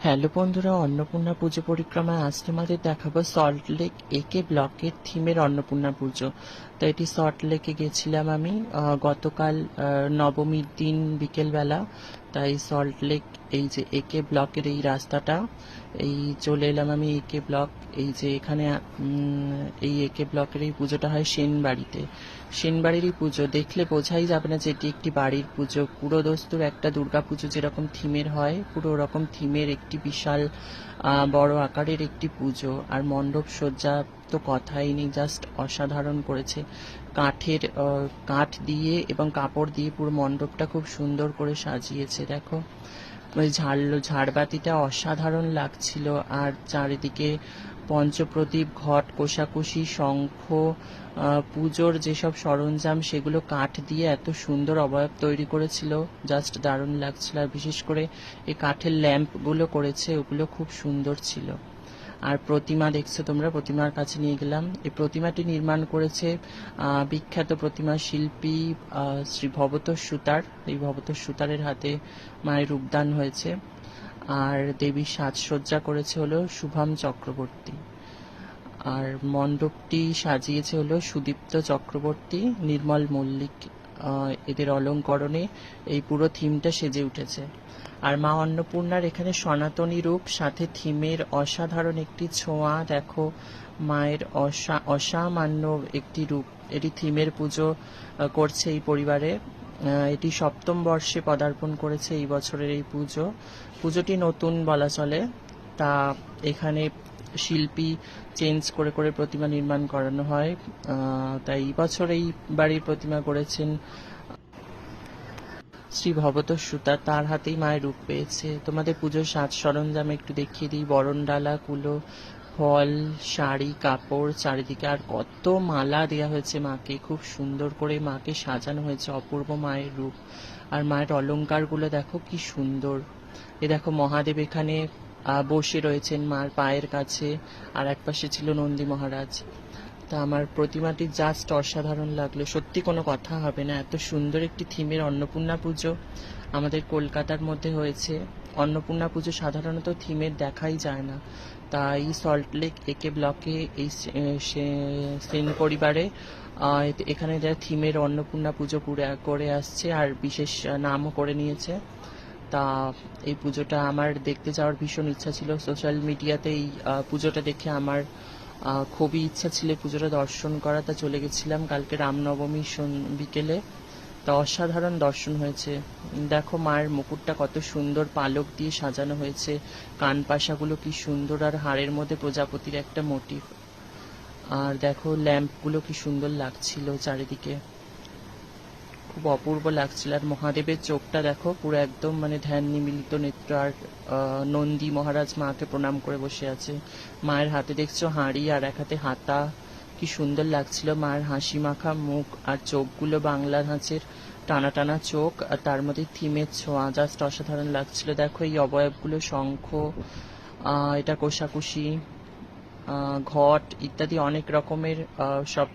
Hello বন্ধুরা অন্নপূর্ণা পুজো পরিক্রমায় আজ তোমাদের দেখাবো সল্টলেক একে ব্লকের থিমের অন্নপূর্ণা পুজো। তো এটি সল্ট লেকে গেছিলাম আমি। গতকাল নবমীর দিন বিকেলবেলা। তাই সল্ট লেক, এই যে একে ব্লকের এই রাস্তাটা, এই চলে এলাম আমি একে ব্লক। এই যে এখানে এই একে ব্লকের এই পুজোটা হয় সেনবাড়িতে। সেনবাড়িরই পুজো। দেখলে বোঝাই যাবে না যে এটি একটি বাড়ির পুজো। পুরো দস্তুর একটা দুর্গা পুজো যেরকম থিমের হয়, পুরো ওরকম থিমের একটি বিশাল বড় আকারের একটি পুজো। আর মণ্ডপ সজ্জা তো কথাই নেই জাস্ট অসাধারণ করেছে। কাঠের কাঠ দিয়ে এবং কাপড় দিয়ে পুরো মণ্ডপটা খুব সুন্দর করে সাজিয়েছে, দেখো। ওই ঝাড়লো ঝাড়বাতিটা অসাধারণ লাগছিল, আর চারিদিকে পঞ্চপ্রদীপ, ঘট, কোষাকুষি, শঙ্খ পুজোর যেসব সরঞ্জাম, সেগুলো কাঠ দিয়ে এত সুন্দর অবয়ব তৈরি করেছিল জাস্ট দারুণ লাগছিল। আর বিশেষ করে এই কাঠের ল্যাম্পগুলো করেছে, ওগুলো খুব সুন্দর ছিল। আর প্রতিমা দেখছ তোমরা, প্রতিমার কাছে নিয়ে গেলাম। এই প্রতিমাটি নির্মাণ করেছে বিখ্যাত প্রতিমা শিল্পী শ্রী ভবতোষ সুতার। এই ভবতোষ সুতারের হাতে মায়ের রূপদান হয়েছে। আর দেবীর সাজসজ্জা করেছে হলো শুভম চক্রবর্তী। আর মণ্ডপটি সাজিয়েছে হলো সুদীপ্ত চক্রবর্তী, নির্মল মল্লিক এদের অলঙ্করণে এই পুরো থিমটা সেজে উঠেছে। আর মা অন্নপূর্ণার এখানে সনাতনী রূপ, সাথে থিমের অসাধারণ একটি ছোঁয়া, দেখো, মায়ের অসা, অসামান্য একটি রূপ। এটি থিমের পুজো করছে এই পরিবারে। এটি সপ্তম বর্ষে পদার্পণ করেছে এই বছরের এই পুজো। পুজোটি নতুন বলা চলে। তা এখানে শিল্পী চেঞ্জ করে করে প্রতিমা নির্মাণ করানো হয়। তাই এই বছর এই বাড়ির প্রতিমা করেছেন শ্রী ভবত সুতা। তার হাতেই মায়ের রূপ পেয়েছে। তোমাদের পুজোর সাজ সরঞ্জাম একটু দেখিয়ে দিই। বরণডালা কুলো, ফল, শাড়ি, কাপড়, চারিদিকে। আর কত মালা দেয়া হয়েছে মাকে। খুব সুন্দর করে মাকে সাজানো হয়েছে অপূর্ব মায়ের রূপ। আর মায়ের অলংকারগুলো দেখো কি সুন্দর। এ দেখো মহাদেব এখানে বসে রয়েছেন মার পায়ের কাছে, আর এক পাশে ছিল নন্দী মহারাজ। তা আমার প্রতিমাটি জাস্ট অসাধারণ লাগল। সত্যি কোনো কথা হবে না। এত সুন্দর একটি থিমের অন্নপূর্ণা পুজো আমাদের কলকাতার মধ্যে হয়েছে। অন্নপূর্ণা পুজো সাধারণত থিমের দেখাই যায় না। তাই সল্টলেক একে ব্লকে এই সেন পরিবারে এখানে যারা থিমের অন্নপূর্ণা পুজো করে আসছে, আর বিশেষ নামও করে নিয়েছে। তা এই পুজোটা আমার দেখতে যাওয়ার ভীষণ ইচ্ছা ছিল। সোশ্যাল মিডিয়াতে এই পুজোটা দেখে আমার খুবই ইচ্ছা ছিল পুজোটা দর্শন করা। তা চলে গেছিলাম কালকে রামনবমী বিকেলে। তা অসাধারণ দর্শন হয়েছে। দেখো মায়ের মুকুটটা কত সুন্দর পালক দিয়ে সাজানো হয়েছে। কান পাশাগুলো কি সুন্দর আর হাড়ের মধ্যে প্রজাপতির একটা মোটিভ আর দেখো ল্যাম্পগুলো কি সুন্দর লাগছিল চারিদিকে। খুব অপূর্ব লাগছিল আর মহাদেবের চোখটা দেখো, পুরো একদম মানে ধ্যান নিমিলিত নেত্র আর নন্দী মহারাজ মাকে প্রণাম করে বসে আছে। মায়ের হাতে দেখছ হাঁড়ি আর এক হাতে হাতা। কি সুন্দর লাগছিল মায়ের হাসি মাখা মুখ আর চোখগুলো বাংলার হাঁচের টানা টানা চোখ। আর তার মধ্যে থিমের ছোঁয়া জাস্ট অসাধারণ লাগছিল। দেখো এই অবয়বগুলো, শঙ্খ এটা কোষাকুষি ঘট ইত্যাদি অনেক রকমের সব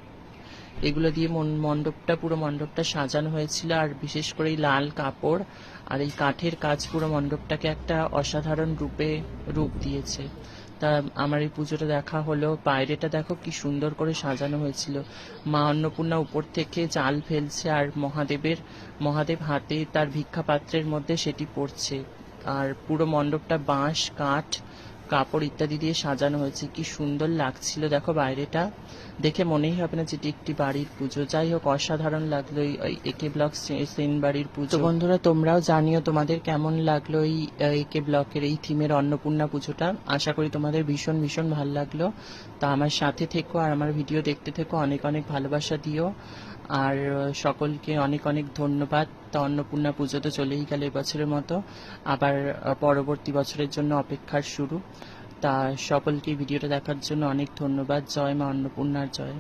এগুলো দিয়ে মণ্ডপটা, পুরো মণ্ডপটা সাজানো হয়েছিল। আর বিশেষ করে এই লাল কাপড় আর এই কাঠের কাজ পুরো মণ্ডপটাকে একটা অসাধারণ রূপে রূপ দিয়েছে। তা আমার এই পুজোটা দেখা হলো। বাইরেটা দেখো কি সুন্দর করে সাজানো হয়েছিল। মা অন্নপূর্ণা উপর থেকে চাল ফেলছে আর মহাদেবের, মহাদেব হাতে তার ভিক্ষা পাত্রের মধ্যে সেটি পড়ছে। আর পুরো মণ্ডপটা বাঁশ, কাঠ কাপড় ইত্যাদি দিয়ে সাজানো হয়েছে। কি সুন্দর লাগছিল। দেখো বাইরেটা। দেখে মনেই হবে না যেটি একটি বাড়ির পুজো। যাই হোক, অসাধারণ লাগল এই একে ব্লক সেন বাড়ির পুজো। বন্ধুরা, তোমরাও জানিও তোমাদের কেমন লাগল এই একে ব্লকের এই থিমের অন্নপূর্ণা পুজোটা। আশা করি তোমাদের ভীষণ ভীষণ ভালো লাগল। তা আমার সাথে থেকো আর আমার ভিডিও দেখতে থেকো। অনেক অনেক ভালোবাসা দিও। আর সকলকে অনেক অনেক ধন্যবাদ। তা অন্নপূর্ণা পুজো তো চলেই গেল এবছরের মতো। আবার পরবর্তী বছরের জন্য অপেক্ষার শুরু। তা সকলকে ভিডিওটা দেখার জন্য অনেক ধন্যবাদ। জয় মা অন্নপূর্ণার জয়।